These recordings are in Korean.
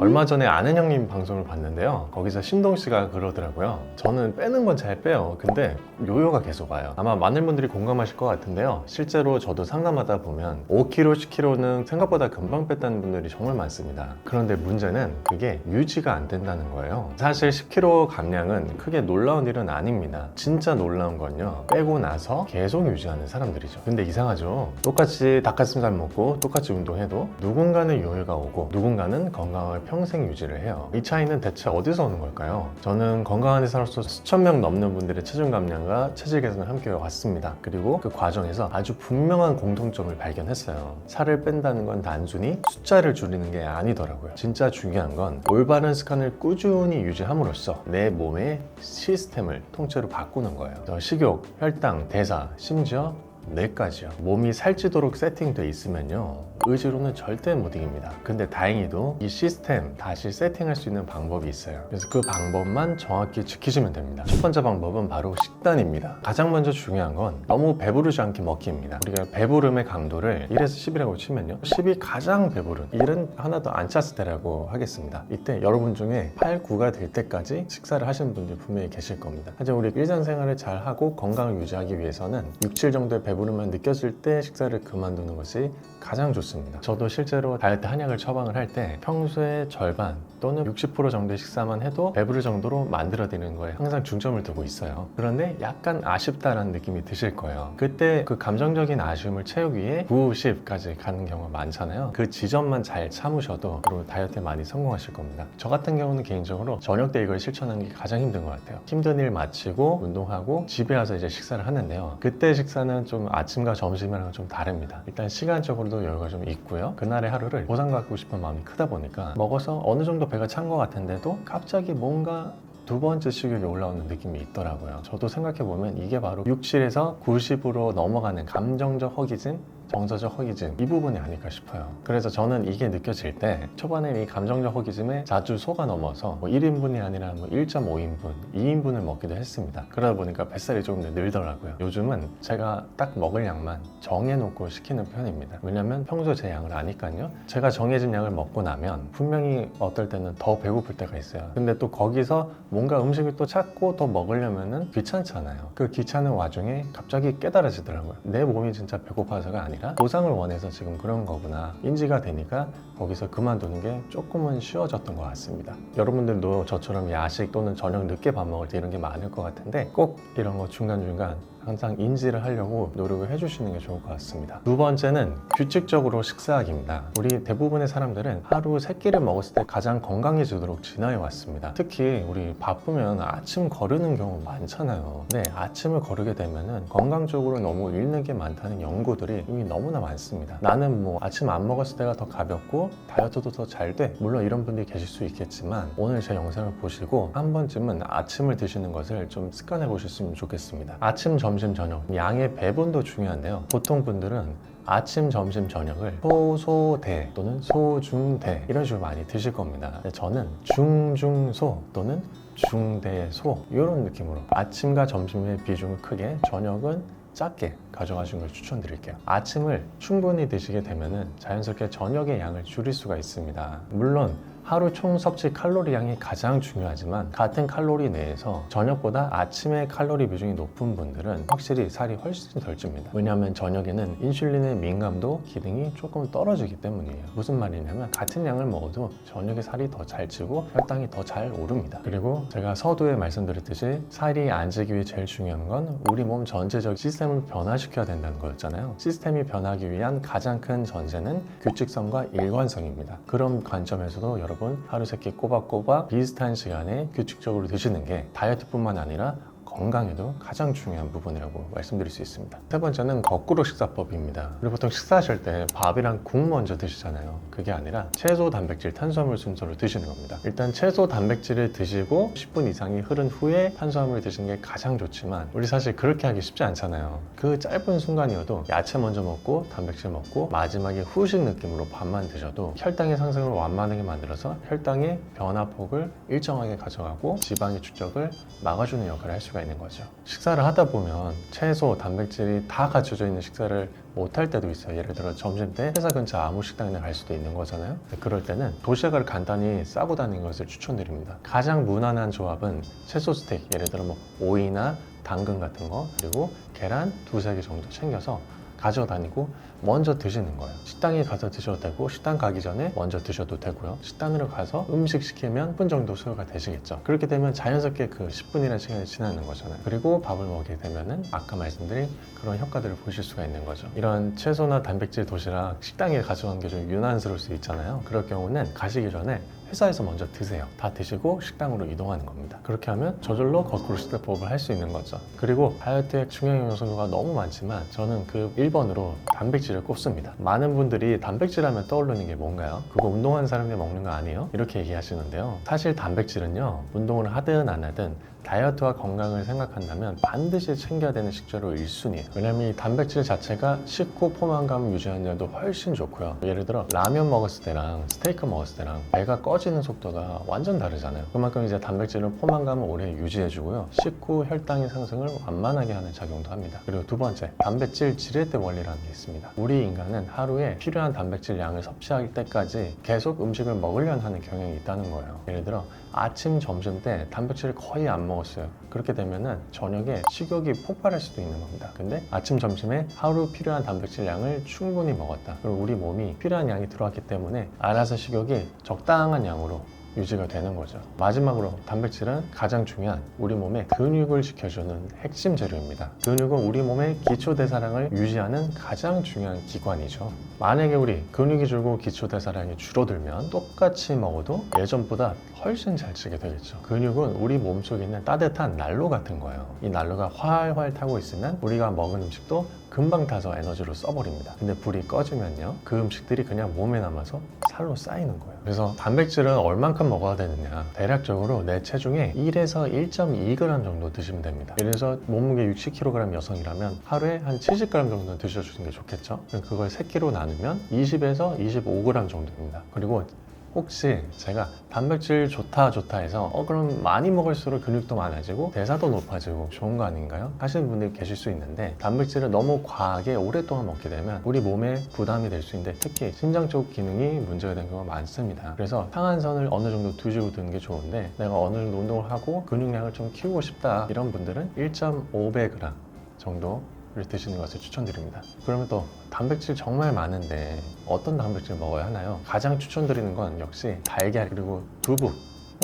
얼마 전에 아는 형님 방송을 봤는데요. 거기서 신동 씨가 그러더라고요. 저는 빼는 건 잘 빼요. 근데 요요가 계속 와요. 아마 많은 분들이 공감하실 것 같은데요. 실제로 저도 상담하다 보면 5kg, 10kg는 생각보다 금방 뺐다는 분들이 정말 많습니다. 그런데 문제는 그게 유지가 안 된다는 거예요. 사실 10kg 감량은 크게 놀라운 일은 아닙니다. 진짜 놀라운 건요. 빼고 나서 계속 유지하는 사람들이죠. 근데 이상하죠. 똑같이 닭가슴살 먹고 똑같이 운동해도 누군가는 요요가 오고 누군가는 건강을 평생 유지를 해요. 이 차이는 대체 어디서 오는 걸까요? 저는 건강한 의사로서 수천 명 넘는 분들의 체중 감량과 체질 개선을 함께 왔습니다. 그리고 그 과정에서 아주 분명한 공통점을 발견했어요. 살을 뺀다는 건 단순히 숫자를 줄이는 게 아니더라고요. 진짜 중요한 건 올바른 습관을 꾸준히 유지함으로써 내 몸의 시스템을 통째로 바꾸는 거예요. 더 식욕, 혈당, 대사, 심지어 뇌까지요. 몸이 살찌도록 세팅돼 있으면요. 의지로는 절대 못 이깁니다. 근데 다행히도 이 시스템 다시 세팅할 수 있는 방법이 있어요. 그래서 그 방법만 정확히 지키시면 됩니다. 첫 번째 방법은 바로 식단입니다. 가장 먼저 중요한 건 너무 배부르지 않게 먹기입니다. 우리가 배부름의 강도를 1에서 10이라고 치면요. 10이 가장 배부른 1은 하나도 안 찼을 때라고 하겠습니다. 이때 여러분 중에 8, 9가 될 때까지 식사를 하시는 분들 분명히 계실 겁니다. 하지만 우리 일상생활을 잘 하고 건강을 유지하기 위해서는 6, 7 정도의 배부름 을 느꼈을 때 식사를 그만두는 것이 가장 좋습니다. 저도 실제로 다이어트 한약을 처방을 할 때 평소에 절반 또는 60% 정도의 식사만 해도 배부를 정도로 만들어드리는 거에 항상 중점을 두고 있어요. 그런데 약간 아쉽다라는 느낌이 드실 거예요. 그때 그 감정적인 아쉬움을 채우기 위해 9, 10까지 가는 경우가 많잖아요. 그 지점만 잘 참으셔도 그리고 다이어트에 많이 성공하실 겁니다. 저 같은 경우는 개인적으로 저녁 때 이걸 실천하는 게 가장 힘든 것 같아요. 힘든 일 마치고 운동하고 집에 와서 이제 식사를 하는데요. 그때 식사는 좀 아침과 점심이랑 좀 다릅니다. 일단 시간적으로도 여유가 좀 있고요. 그날의 하루를 보상받고 싶은 마음이 크다 보니까 먹어서 어느 정도 배가 찬 것 같은데도 갑자기 뭔가 두 번째 식욕이 올라오는 느낌이 있더라고요. 저도 생각해보면 이게 바로 6, 7에서 90으로 넘어가는 감정적 허기짐 정서적 허기짐 이 부분이 아닐까 싶어요. 그래서 저는 이게 느껴질 때 초반에 이 감정적 허기짐에 자주 속아 넘어서 뭐 1인분이 아니라 뭐 1.5인분, 2인분을 먹기도 했습니다. 그러다 보니까 뱃살이 조금 더 늘더라고요. 요즘은 제가 딱 먹을 양만 정해놓고 시키는 편입니다. 왜냐면 평소 제 양을 아니까요. 제가 정해진 양을 먹고 나면 분명히 어떨 때는 더 배고플 때가 있어요. 근데 또 거기서 뭔가 음식을 또 찾고 더 먹으려면은 귀찮잖아요. 그 귀찮은 와중에 갑자기 깨달아지더라고요. 내 몸이 진짜 배고파서가 아니 라 보상을 원해서 지금 그런 거구나 인지가 되니까 거기서 그만두는 게 조금은 쉬워졌던 것 같습니다. 여러분들도 저처럼 야식 또는 저녁 늦게 밥 먹을 때 이런 게 많을 것 같은데 꼭 이런 거 중간중간 항상 인지를 하려고 노력을 해주시는 게 좋을 것 같습니다. 두 번째는 규칙적으로 식사하기입니다. 우리 대부분의 사람들은 하루 세 끼를 먹었을 때 가장 건강해지도록 진화해 왔습니다. 특히 우리 바쁘면 아침 거르는 경우 많잖아요. 네, 아침을 거르게 되면은 건강 적으로 너무 잃는 게 많다는 연구들이 이미 너무나 많습니다. 나는 뭐 아침 안 먹었을 때가 더 가볍고 다이어트도 더 잘 돼. 물론 이런 분들이 계실 수 있겠지만 오늘 제 영상을 보시고 한 번쯤은 아침을 드시는 것을 좀 습관해 보셨으면 좋겠습니다. 아침, 점심, 저녁 양의 배분도 중요한데요. 보통 분들은 아침, 점심, 저녁을 소소대 또는 소중대 이런 식으로 많이 드실 겁니다. 저는 중중소 또는 중대소 이런 느낌으로 아침과 점심의 비중을 크게 저녁은 작게 가져가시는 걸 추천드릴게요. 아침을 충분히 드시게 되면은 자연스럽게 저녁의 양을 줄일 수가 있습니다. 물론 하루 총 섭취 칼로리 양이 가장 중요하지만 같은 칼로리 내에서 저녁보다 아침의 칼로리 비중이 높은 분들은 확실히 살이 훨씬 덜 찝니다. 왜냐하면 저녁에는 인슐린의 민감도 기능이 조금 떨어지기 때문이에요. 무슨 말이냐면 같은 양을 먹어도 저녁에 살이 더 잘 찌고 혈당이 더 잘 오릅니다. 그리고 제가 서두에 말씀드렸듯이 살이 안 찌기 위해 제일 중요한 건 우리 몸 전체적 시스템을 변화시켜야 된다는 거였잖아요. 시스템이 변하기 위한 가장 큰 전제는 규칙성과 일관성입니다. 그런 관점에서도 여러분 하루 세끼 꼬박꼬박 비슷한 시간에 규칙적으로 드시는 게 다이어트뿐만 아니라 건강에도 가장 중요한 부분이라고 말씀드릴 수 있습니다. 세 번째는 거꾸로 식사법입니다. 우리 보통 식사하실 때 밥이랑 국 먼저 드시잖아요. 그게 아니라 채소, 단백질, 탄수화물 순서로 드시는 겁니다. 일단 채소, 단백질을 드시고 10분 이상이 흐른 후에 탄수화물을 드시는 게 가장 좋지만 우리 사실 그렇게 하기 쉽지 않잖아요. 그 짧은 순간이어도 야채 먼저 먹고 단백질 먹고 마지막에 후식 느낌으로 밥만 드셔도 혈당의 상승을 완만하게 만들어서 혈당의 변화폭을 일정하게 가져가고 지방의 축적을 막아주는 역할을 할 수가 있는 되는 거죠. 식사를 하다 보면 채소, 단백질이 다 갖춰져 있는 식사를 못할 때도 있어요. 예를 들어 점심 때 회사 근처 아무 식당이나 갈 수도 있는 거잖아요. 그럴 때는 도시락을 간단히 싸고 다니는 것을 추천드립니다. 가장 무난한 조합은 채소 스테이크, 예를 들어 뭐 오이나 당근 같은 거 그리고 계란 두세 개 정도 챙겨서 가져다니고 먼저 드시는 거예요. 식당에 가서 드셔도 되고 식당 가기 전에 먼저 드셔도 되고요. 식당으로 가서 음식 시키면 10분 정도 소요가 되시겠죠. 그렇게 되면 자연스럽게 그 10분이라는 시간이 지나는 거잖아요. 그리고 밥을 먹게 되면은 아까 말씀드린 그런 효과들을 보실 수가 있는 거죠. 이런 채소나 단백질 도시락 식당에 가져가는 게 좀 유난스러울 수 있잖아요. 그럴 경우는 가시기 전에 회사에서 먼저 드세요. 다 드시고 식당으로 이동하는 겁니다. 그렇게 하면 저절로 거꾸로 식대법을 할 수 있는 거죠. 그리고 다이어트의 중요한 요소가 너무 많지만 저는 그 1번으로 단백질을 꼽습니다. 많은 분들이 단백질 하면 떠오르는 게 뭔가요? 그거 운동하는 사람이 먹는 거 아니에요? 이렇게 얘기하시는데요. 사실 단백질은요, 운동을 하든 안 하든 다이어트와 건강을 생각한다면 반드시 챙겨야 되는 식재료 1순위예요. 왜냐면 이 단백질 자체가 식후 포만감을 유지하는 데도 훨씬 좋고요. 예를 들어 라면 먹었을 때랑 스테이크 먹었을 때랑 배가 꺼지는 속도가 완전 다르잖아요. 그만큼 이제 단백질은 포만감을 오래 유지해주고요. 식후 혈당의 상승을 완만하게 하는 작용도 합니다. 그리고 두 번째, 단백질 지렛대 원리라는 게 있습니다. 우리 인간은 하루에 필요한 단백질 양을 섭취할 때까지 계속 음식을 먹으려는 하는 경향이 있다는 거예요. 예를 들어 아침, 점심 때 단백질을 거의 안 먹었어요. 그렇게 되면은 저녁에 식욕이 폭발할 수도 있는 겁니다. 근데 아침, 점심에 하루 필요한 단백질 양을 충분히 먹었다. 그리고 우리 몸이 필요한 양이 들어왔기 때문에 알아서 식욕이 적당한 양으로 유지가 되는 거죠. 마지막으로 단백질은 가장 중요한 우리 몸의 근육을 지켜주는 핵심 재료입니다. 근육은 우리 몸의 기초 대사량을 유지하는 가장 중요한 기관이죠. 만약에 우리 근육이 줄고 기초 대사량이 줄어들면 똑같이 먹어도 예전보다 훨씬 잘 찌게 되겠죠. 근육은 우리 몸속에 있는 따뜻한 난로 같은 거예요. 이 난로가 활활 타고 있으면 우리가 먹은 음식도 금방 타서 에너지로 써버립니다. 근데 불이 꺼지면요. 그 음식들이 그냥 몸에 남아서 살로 쌓이는 거예요. 그래서 단백질은 얼만큼 먹어야 되느냐. 대략적으로 내 체중의 1에서 1.2g 정도 드시면 됩니다. 예를 들어서 몸무게 60kg 여성이라면 하루에 한 70g 정도 드셔주는 게 좋겠죠. 그걸 3끼로 나누면 20에서 25g 정도입니다. 그리고 혹시 제가 단백질 좋다 좋다 해서 어 그럼 많이 먹을수록 근육도 많아지고 대사도 높아지고 좋은 거 아닌가요? 하시는 분들이 계실 수 있는데 단백질을 너무 과하게 오랫동안 먹게 되면 우리 몸에 부담이 될 수 있는데 특히 신장 쪽 기능이 문제가 되는 경우가 많습니다. 그래서 상한선을 어느 정도 두시고 드는 게 좋은데 내가 어느 정도 운동을 하고 근육량을 좀 키우고 싶다 이런 분들은 1.5g 정도 를 드시는 것을 추천드립니다. 그러면 또 단백질 정말 많은데 어떤 단백질 먹어야 하나요? 가장 추천드리는 건 역시 달걀 그리고 두부,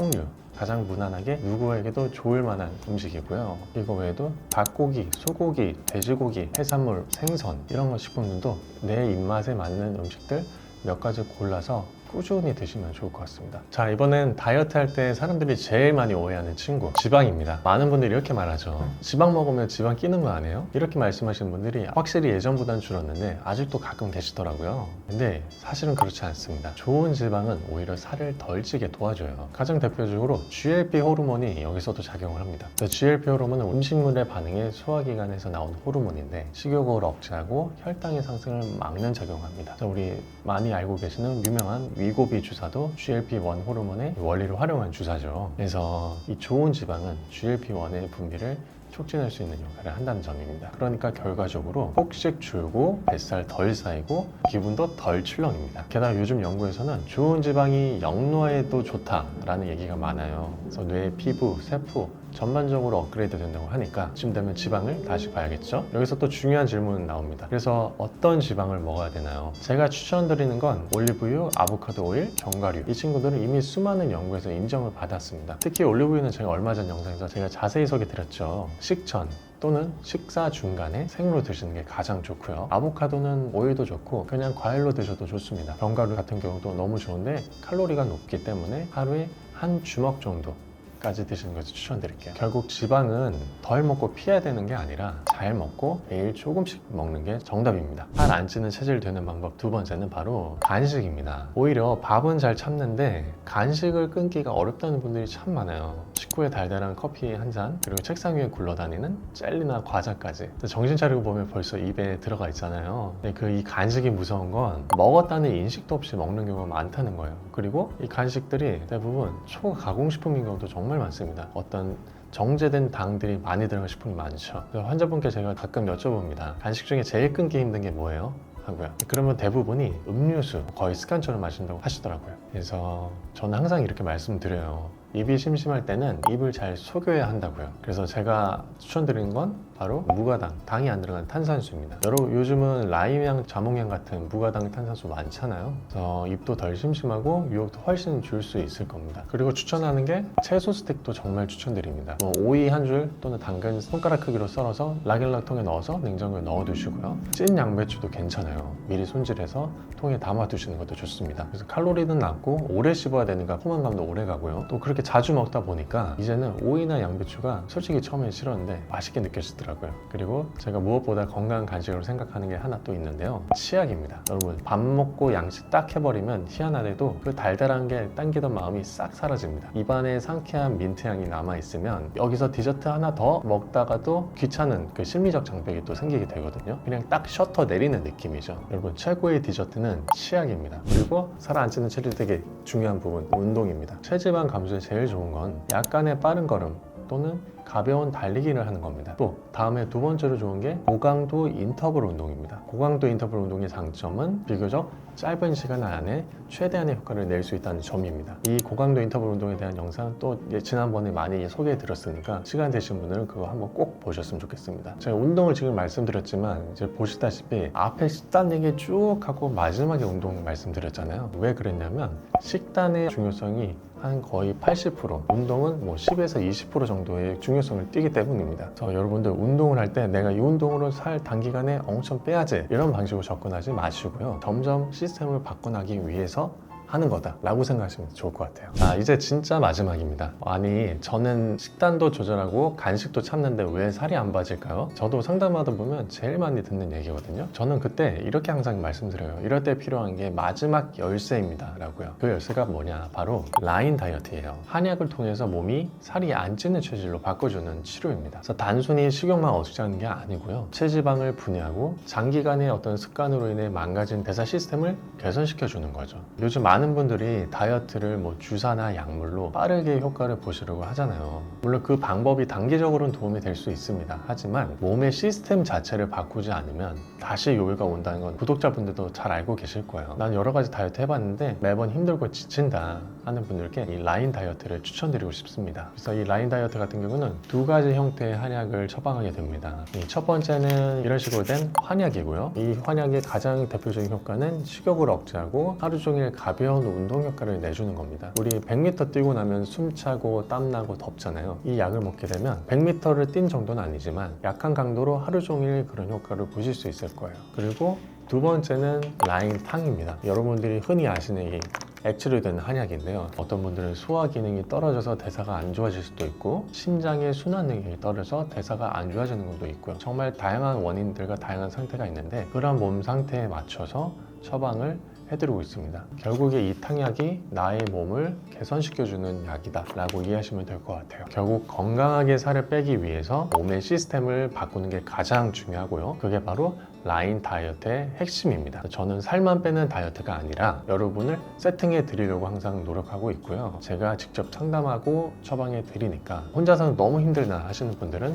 홍류 가장 무난하게 누구에게도 좋을 만한 음식이고요. 이거 외에도 닭고기, 소고기, 돼지고기, 해산물, 생선 이런 거 식품들도 내 입맛에 맞는 음식들 몇 가지 골라서 꾸준히 드시면 좋을 것 같습니다. 자, 이번엔 다이어트 할 때 사람들이 제일 많이 오해하는 친구, 지방입니다. 많은 분들이 이렇게 말하죠. 지방 먹으면 지방 끼는 거 아니에요? 이렇게 말씀하시는 분들이 확실히 예전보다는 줄었는데 아직도 가끔 계시더라고요. 근데 사실은 그렇지 않습니다. 좋은 지방은 오히려 살을 덜 찌게 도와줘요. 가장 대표적으로 GLP 호르몬이 여기서도 작용을 합니다. GLP 호르몬은 음식물의 반응에 소화기관에서 나온 호르몬인데 식욕을 억제하고 혈당의 상승을 막는 작용을 합니다. 자, 우리 많이 알고 계시는 유명한 위고비 주사도 GLP-1 호르몬의 원리를 활용한 주사죠. 그래서 이 좋은 지방은 GLP-1의 분비를 촉진할 수 있는 역할을 한다는 점입니다. 그러니까 결과적으로 폭식 줄고 뱃살 덜 쌓이고 기분도 덜 출렁입니다. 게다가 요즘 연구에서는 좋은 지방이 영노화에도 좋다라는 얘기가 많아요. 그래서 뇌, 피부, 세포 전반적으로 업그레이드 된다고 하니까 지금 되면 지방을 다시 봐야겠죠? 여기서 또 중요한 질문 나옵니다. 그래서 어떤 지방을 먹어야 되나요? 제가 추천드리는 건 올리브유, 아보카도 오일, 견과류. 이 친구들은 이미 수많은 연구에서 인정을 받았습니다. 특히 올리브유는 제가 얼마 전 영상에서 제가 자세히 소개드렸죠. 식전, 또는 식사 중간에 생으로 드시는 게 가장 좋고요. 아보카도는 오일도 좋고 그냥 과일로 드셔도 좋습니다. 견과류 같은 경우도 너무 좋은데 칼로리가 높기 때문에 하루에 한 주먹 정도 까지 드시는 것을 추천드릴게요. 결국 지방은 덜 먹고 피해야 되는 게 아니라 잘 먹고 매일 조금씩 먹는 게 정답입니다. 살 안 찌는 체질 되는 방법 두 번째는 바로 간식입니다. 오히려 밥은 잘 참는데 간식을 끊기가 어렵다는 분들이 참 많아요. 식후에 달달한 커피 한 잔, 그리고 책상 위에 굴러다니는 젤리나 과자까지. 정신 차리고 보면 벌써 입에 들어가 있잖아요. 근데 그 이 간식이 무서운 건 먹었다는 인식도 없이 먹는 경우가 많다는 거예요. 그리고 이 간식들이 대부분 초가공식품인 경우도 정말 많습니다. 어떤 정제된 당들이 많이 들어간 식품이 많죠. 환자분께 제가 가끔 여쭤봅니다. 간식 중에 제일 끊기 힘든 게 뭐예요? 하고요. 그러면 대부분이 음료수 거의 습관처럼 마신다고 하시더라고요. 그래서 저는 항상 이렇게 말씀드려요. 입이 심심할 때는 입을 잘 속여야 한다고요. 그래서 제가 추천드리는 건 바로 무가당, 당이 안 들어간 탄산수입니다. 여러분 요즘은 라임향, 자몽향 같은 무가당 탄산수 많잖아요. 그래서 입도 덜 심심하고 유혹도 훨씬 줄 수 있을 겁니다. 그리고 추천하는 게 채소 스틱도 정말 추천드립니다. 뭐 오이 한 줄 또는 당근 손가락 크기로 썰어서 라겔락통에 넣어서 냉장고에 넣어두시고요. 찐 양배추도 괜찮아요. 미리 손질해서 통에 담아두시는 것도 좋습니다. 그래서 칼로리는 낮고 오래 씹어야 되니까 포만감도 오래 가고요. 또 그렇게 자주 먹다 보니까 이제는 오이나 양배추가 솔직히 처음엔 싫었는데 맛있게 느껴지더라고요. 그리고 제가 무엇보다 건강한 간식으로 생각하는 게 하나 또 있는데요. 치약입니다. 여러분 밥 먹고 양식 딱 해버리면 희한하게도 그 달달한 게 당기던 마음이 싹 사라집니다. 입안에 상쾌한 민트 향이 남아 있으면 여기서 디저트 하나 더 먹다가도 귀찮은 그 심리적 장벽이 또 생기게 되거든요. 그냥 딱 셔터 내리는 느낌이죠. 여러분 최고의 디저트는 치약입니다. 그리고 살아앉히는 체질 되게 중요한 부분 운동입니다. 체지방 감소에 제일 좋은 건 약간의 빠른 걸음 또는 가벼운 달리기를 하는 겁니다. 또 다음에 두 번째로 좋은 게 고강도 인터벌 운동입니다. 고강도 인터벌 운동의 장점은 비교적 짧은 시간 안에 최대한의 효과를 낼 수 있다는 점입니다. 이 고강도 인터벌 운동에 대한 영상 또 지난번에 많이 소개해 드렸으니까 시간 되신 분들은 그거 한번 꼭 보셨으면 좋겠습니다. 제가 운동을 지금 말씀드렸지만 이제 보시다시피 앞에 식단 얘기 쭉 하고 마지막에 운동 말씀드렸잖아요. 왜 그랬냐면 식단의 중요성이 한 거의 80% 운동은 뭐 10에서 20% 정도의 중요성을 띠기 때문입니다. 그래서 여러분들 운동을 할 때 내가 이 운동으로 살 단기간에 엄청 빼야지 이런 방식으로 접근하지 마시고요. 점점 시스템을 바꿔나기 위해서 하는 거다라고 생각하시면 좋을 것 같아요. 자, 이제 진짜 마지막입니다. 아니, 저는 식단도 조절하고 간식도 참는데 왜 살이 안 빠질까요? 저도 상담하다 보면 제일 많이 듣는 얘기거든요. 저는 그때 이렇게 항상 말씀드려요. 이럴 때 필요한 게 마지막 열쇠입니다. 라고요. 그 열쇠가 뭐냐? 바로 라인 다이어트예요. 한약을 통해서 몸이 살이 안 찌는 체질로 바꿔주는 치료입니다. 그래서 단순히 식욕만 어수선하는 게 아니고요. 체지방을 분해하고 장기간의 어떤 습관으로 인해 망가진 대사 시스템을 개선시켜 주는 거죠. 요즘 많은 분들이 다이어트를 뭐 주사나 약물로 빠르게 효과를 보시려고 하잖아요. 물론 그 방법이 단기적으로는 도움이 될 수 있습니다. 하지만 몸의 시스템 자체를 바꾸지 않으면 다시 요요가 온다는 건 구독자분들도 잘 알고 계실 거예요. 난 여러 가지 다이어트 해봤는데 매번 힘들고 지친다 하는 분들께 이 라인 다이어트를 추천드리고 싶습니다. 그래서 이 라인 다이어트 같은 경우는 두 가지 형태의 한약을 처방하게 됩니다. 이첫 번째는 이런 식으로 된 환약이고요. 이 환약의 가장 대표적인 효과는 식욕을 억제하고 하루 종일 가벼운 운동 효과를 내주는 겁니다. 우리 100m 뛰고 나면 숨차고 땀나고 덥잖아요. 이 약을 먹게 되면 100m를 뛴 정도는 아니지만 약한 강도로 하루 종일 그런 효과를 보실 수 있을 거예요. 그리고 두 번째는 라인 탕입니다. 여러분들이 흔히 아시는 이 액체로 된 한약인데요. 어떤 분들은 소화 기능이 떨어져서 대사가 안 좋아질 수도 있고 심장의 순환 능력이 떨어져 대사가 안 좋아지는 것도 있고요. 정말 다양한 원인들과 다양한 상태가 있는데 그런 몸 상태에 맞춰서 처방을 해드리고 있습니다. 결국에 이 탕약이 나의 몸을 개선시켜주는 약이다 라고 이해하시면 될 것 같아요. 결국 건강하게 살을 빼기 위해서 몸의 시스템을 바꾸는 게 가장 중요하고요. 그게 바로 라인 다이어트의 핵심입니다. 저는 살만 빼는 다이어트가 아니라 여러분을 세팅해 드리려고 항상 노력하고 있고요. 제가 직접 상담하고 처방해 드리니까 혼자서는 너무 힘들다 하시는 분들은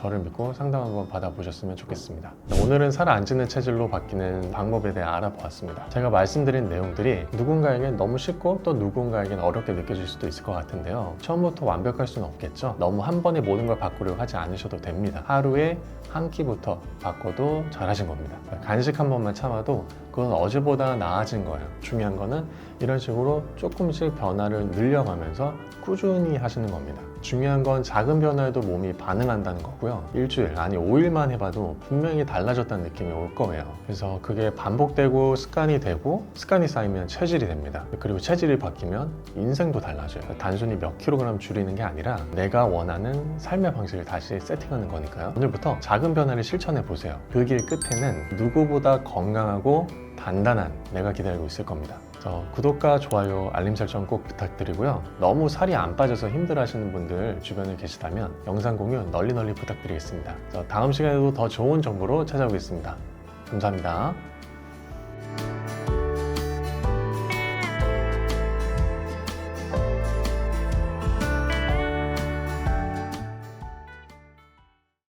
저를 믿고 상담 한번 받아보셨으면 좋겠습니다. 오늘은 살 안 찌는 체질로 바뀌는 방법에 대해 알아보았습니다. 제가 말씀드린 내용들이 누군가에겐 너무 쉽고 또 누군가에겐 어렵게 느껴질 수도 있을 것 같은데요. 처음부터 완벽할 수는 없겠죠. 너무 한 번에 모든 걸 바꾸려고 하지 않으셔도 됩니다. 하루에 한 끼부터 바꿔도 잘하신 겁니다. 간식 한 번만 참아도 그건 어제보다 나아진 거예요. 중요한 거는 이런 식으로 조금씩 변화를 늘려가면서 꾸준히 하시는 겁니다. 중요한 건 작은 변화에도 몸이 반응한다는 거고요. 일주일, 아니 5일만 해봐도 분명히 달라졌다는 느낌이 올 거예요. 그래서 그게 반복되고 습관이 되고 습관이 쌓이면 체질이 됩니다. 그리고 체질이 바뀌면 인생도 달라져요. 단순히 몇 킬로그램 줄이는 게 아니라 내가 원하는 삶의 방식을 다시 세팅하는 거니까요. 오늘부터 작은 변화를 실천해 보세요. 그 길 끝에는 누구보다 건강하고 단단한 내가 기다리고 있을 겁니다. 저 구독과 좋아요, 알림 설정 꼭 부탁드리고요. 너무 살이 안 빠져서 힘들어 하시는 분들 주변에 계시다면 영상 공유 널리 널리 부탁드리겠습니다. 저 다음 시간에도 더 좋은 정보로 찾아오겠습니다. 감사합니다.